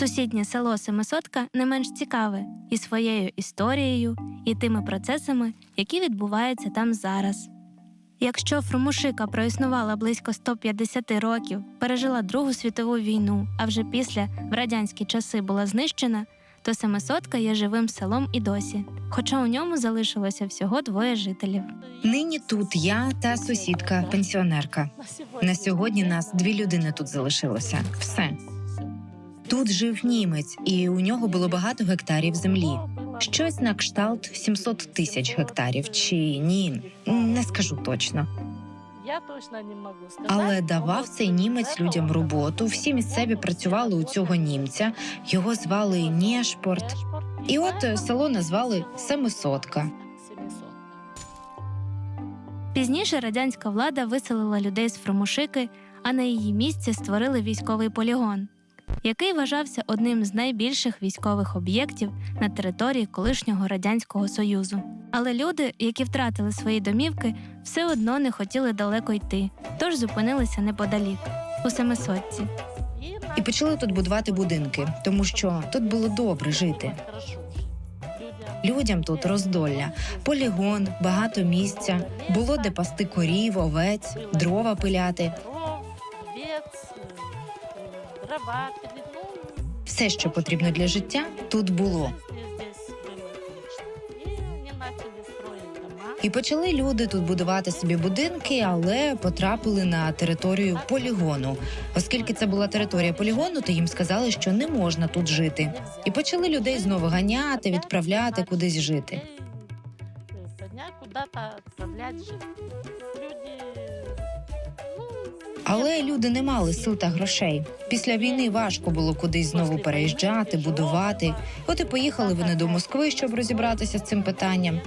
Сусіднє село Семисотка не менш цікаве і своєю історією, і тими процесами, які відбуваються там зараз. Якщо Фрумушика проіснувала близько 150 років, пережила Другу світову війну, а вже після в радянські часи була знищена, то Семисотка є живим селом і досі, хоча у ньому залишилося всього двоє жителів. Нині тут я та сусідка, пенсіонерка. На сьогодні нас дві людини тут залишилося. Все. Тут жив німець, і у нього було багато гектарів землі. Щось на кшталт 700 тисяч гектарів. Чи ні, не скажу точно. Я точно не можу сказати. Але давав цей німець людям роботу. Всі місцеві працювали у цього німця. Його звали Нєшпорт. І от е, село назвали Семисотка. Пізніше радянська влада виселила людей з Фромушики, а на її місці створили військовий полігон, який вважався одним з найбільших військових об'єктів на території колишнього радянського союзу. Але люди, які втратили свої домівки, все одно не хотіли далеко йти, тож зупинилися неподалік у Семисотці. І почали тут будувати будинки, тому що тут було добре жити. Людям тут роздолля, полігон, багато місця, було де пасти корів, овець, дрова пиляти. Все, що потрібно для життя, тут було. І почали люди тут будувати собі будинки, але потрапили на територію полігону. Оскільки це була територія полігону, то їм сказали, що не можна тут жити. І почали людей знову ганяти, відправляти кудись жити. Жить. Люди, ну, Але люди не мали сил та грошей. Після війни важко було кудись знову переїжджати, будувати. От і поїхали вони до Москви, щоб розібратися з цим питанням.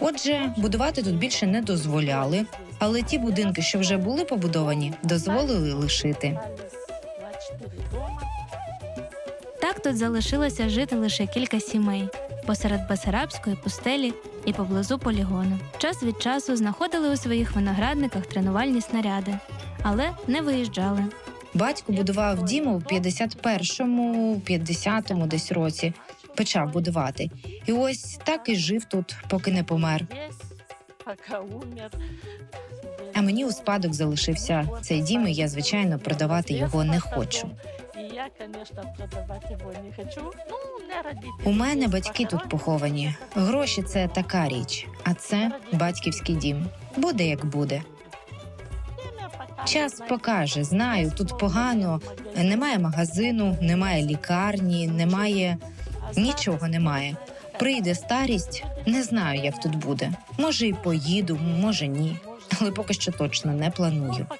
Отже, будувати тут більше не дозволяли, але ті будинки, що вже були побудовані, дозволили лишити. Остались 24 дома. Так тут залишилося жити лише кілька сімей посеред Басарабської пустелі і поблизу полігону. Час від часу знаходили у своїх виноградниках тренувальні снаряди, але не виїжджали. Батько будував дім у 51-му, 50-му десь році. Почав будувати. І ось так і жив тут, поки не помер. А мені у спадок залишився цей дім, і я звичайно продавати його не хочу. І я, звісно, продавати його не хочу. У мене батьки тут поховані. Гроші це така річ, а це батьківський дім. Буде як буде. Час покаже. Знаю, тут погано. Немає магазину, немає лікарні, немає нічого немає. Прийде старість, не знаю, як тут буде. Може, і поїду, може ні. Але поки що точно не планую. Ну.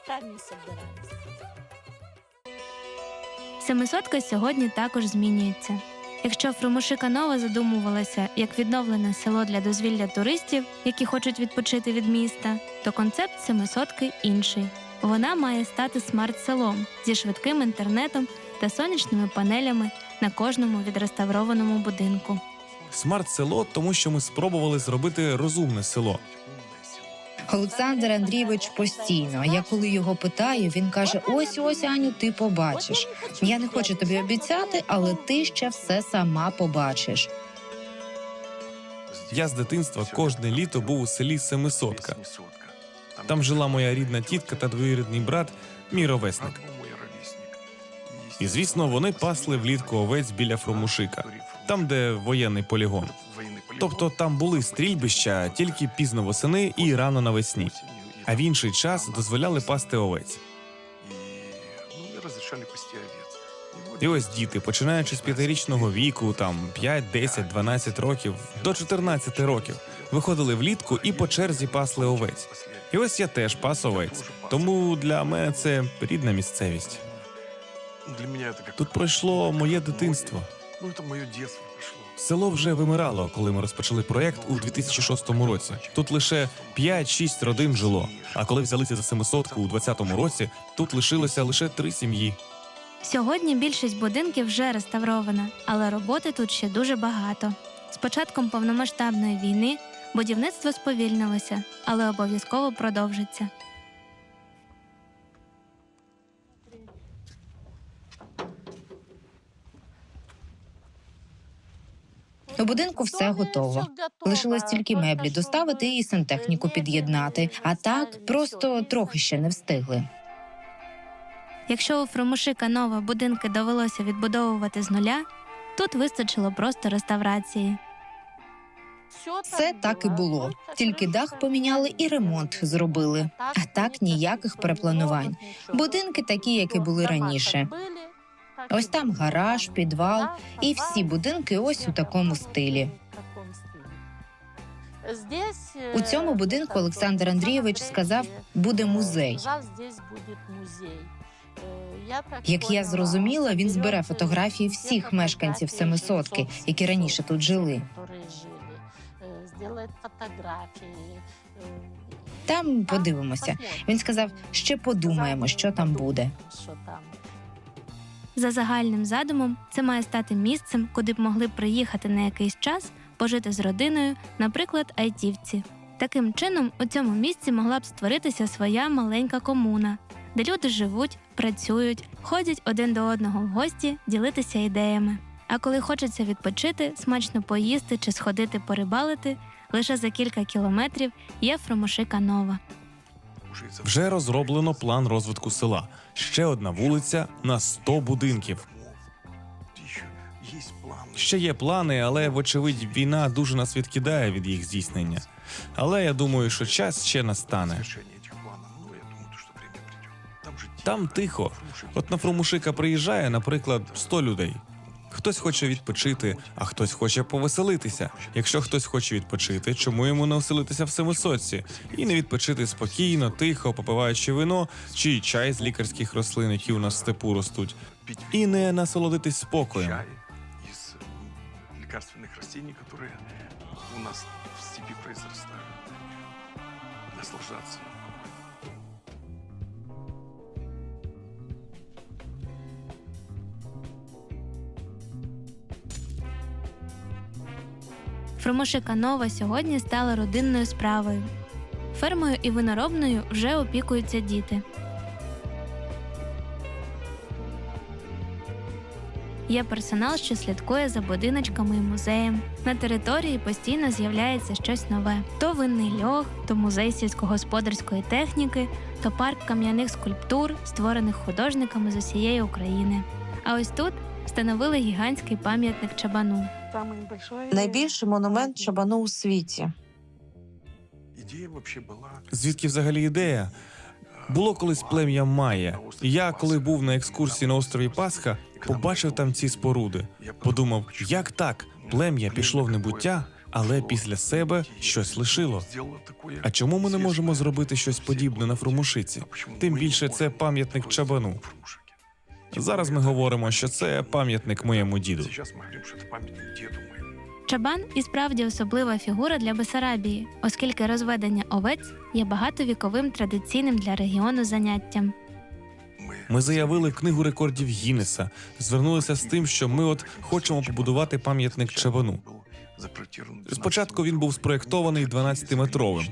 Семисотка сьогодні також змінюється. Якщо Фрумушика Нова задумувалася як відновлене село для дозвілля туристів, які хочуть відпочити від міста, то концепт семисотки інший. Вона має стати смарт-селом зі швидким інтернетом та сонячними панелями на кожному відреставрованому будинку. Смарт-село, тому що ми спробували зробити розумне село. Олександр Андрійович постійно. Я коли його питаю, він каже: Ось ось Аню, ти побачиш. Я не хочу тобі обіцяти, але ти ще все сама побачиш. Я з дитинства кожне літо був у селі Семисотка. Там жила моя рідна тітка та двоюрідний брат, мій ровесник. І звісно, вони пасли влітку овець біля Фромушика, там, де воєнний полігон. Тобто там були стрільбища тільки пізно восени і рано навесні. А в інший час дозволяли пасти овець. І ось діти, починаючи з п'ятирічного віку, там 5, 10, 12 років до 14 років, виходили влітку і по черзі пасли овець. І ось я теж пас овець. Тому для мене це рідна місцевість. Тут пройшло моє дитинство. Ну, мое детство прошло. Село вже вимирало, коли ми розпочали проєкт у 2006 році. Тут лише 5-6 родин жило. А коли взялися за семисотку у 2020 році, тут лишилося лише три сім'ї. Сьогодні більшість будинків вже реставрована, але роботи тут ще дуже багато. З початком повномасштабної війни будівництво сповільнилося, але обов'язково продовжиться. У будинку все готово. Лишилось тільки меблі доставити і сантехніку під'єднати. А так просто трохи ще не встигли. Якщо у Фромушика Нова будинки довелося відбудовувати з нуля, тут вистачило просто реставрації. Все так і було. Тільки дах поміняли і ремонт зробили. А так ніяких перепланувань. Будинки такі, які були раніше. Ось там гараж, підвал, і всі будинки ось у такому стилі. У цьому будинку Олександр Андрійович сказав, буде музей. Як я зрозуміла, він збере фотографії всіх мешканців семисотки, які раніше тут жили. Там подивимося. Він сказав, ще подумаємо, що там буде. За загальним задумом, це має стати місцем, куди б могли приїхати на якийсь час, пожити з родиною, наприклад, айтівці. Таким чином, у цьому місці могла б створитися своя маленька комуна, де люди живуть, працюють, ходять один до одного в гості, ділитися ідеями. А коли хочеться відпочити, смачно поїсти чи сходити порибалити, лише за кілька кілометрів є Фромошика Нова. Вже розроблено план розвитку села. Ще одна вулиця на 100 будинків. Ще є плани, але вочевидь війна дуже нас відкидає від їх здійснення. Але я думаю, що час ще настане. Там тихо. От на Фрумушика приїжджає, наприклад, 100 людей. Хтось хоче відпочити, а хтось хоче повеселитися. Якщо хтось хоче відпочити, чому йому не оселитися в семисотці і не відпочити спокійно, тихо, попиваючи вино чи чай з лікарських рослин, які у нас в степу ростуть, і не насолодитись спокоєм. Чай из м, лекарственных растений, у нас в степи произрастают. Наслаждаться. Фромошика Нова сьогодні стала родинною справою. Фермою і виноробною вже опікуються діти. Є персонал, що слідкує за будиночками і музеєм. На території постійно з'являється щось нове: то винний льох, то музей сільськогосподарської техніки, то парк кам'яних скульптур, створених художниками з усієї України. А ось тут встановили гігантський пам'ятник чабану. Найбільший монумент чабану у світі. Звідки взагалі ідея? Було колись плем'я Майя. Я, коли був на екскурсії на острові Пасха, побачив там ці споруди. Подумав, як так? Плем'я пішло в небуття, але після себе щось лишило. А чому ми не можемо зробити щось подібне на Фрумушиці? Тим більше це пам'ятник чабану. Зараз ми говоримо, що це пам'ятник моєму діду. Сейчас мы говорим, что это памятник деду моему. Чабан і справді особлива фігура для Бесарабії, оскільки розведення овець є багатовіковим традиційним для регіону заняттям. Мы, Ми заявили в книгу рекордів Гіннеса, звернулися з тим, що ми от хочемо побудувати пам'ятник чабану. Спочатку він був спроєктований 12-метровим,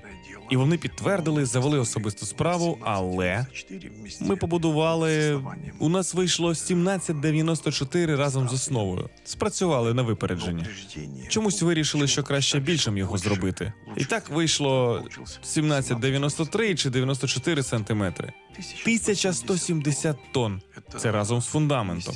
і вони підтвердили, завели особисту справу, але ми побудували. У нас вийшло 1794 разом з основою. Спрацювали на випередження. Чомусь вирішили, що краще більшим його зробити. І так вийшло 1793 чи 94 сантиметри. 1170 тонн. Це разом з фундаментом.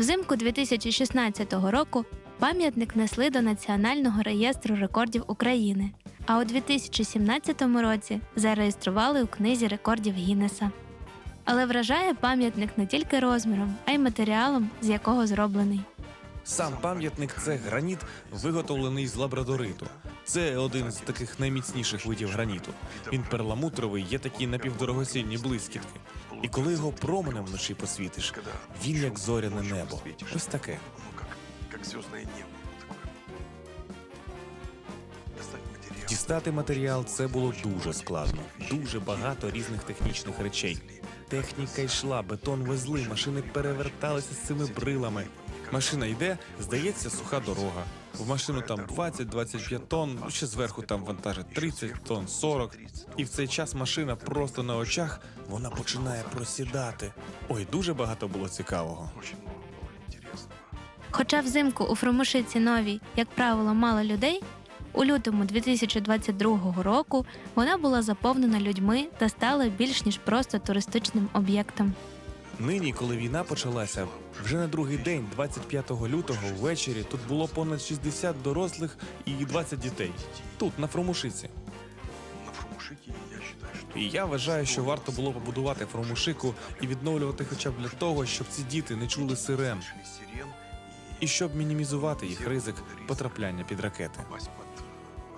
Взимку 2016 року пам'ятник внесли до Національного реєстру рекордів України, а у 2017 році зареєстрували у книзі рекордів Гіннеса. Але вражає пам'ятник не тільки розміром, а й матеріалом, з якого зроблений. Сам пам'ятник це граніт, виготовлений з лабрадориту. Це один з таких найміцніших видів граніту. Він перламутровий, є такі напівдорогоцінні блискітки. І коли його променем вночі посвітиш, він як зоряне небо. Ось таке. Дістати матеріал це було дуже складно. Дуже багато різних технічних речей. Техніка йшла, бетон везли, машини переверталися з цими брилами. Машина йде, здається, суха дорога. В машину там 20-25 тонн, ну, ще зверху там вантажить 30 тонн, 40. І в цей час машина просто на очах вона починає просідати. Ой, дуже багато було цікавого. Хоча взимку у Фромушиці новій, як правило, мало людей, у лютому 2022 року вона була заповнена людьми та стала більш ніж просто туристичним об'єктом. Нині, коли війна почалася, вже на другий день, 25 лютого, ввечері, тут було понад 60 дорослих і 20 дітей. Тут, на Фромушиці. І я вважаю, що варто було побудувати Фромушику і відновлювати хоча б для того, щоб ці діти не чули сирен, і щоб мінімізувати їх ризик потрапляння під ракети.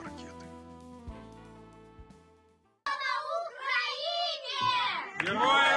ракеты. Героям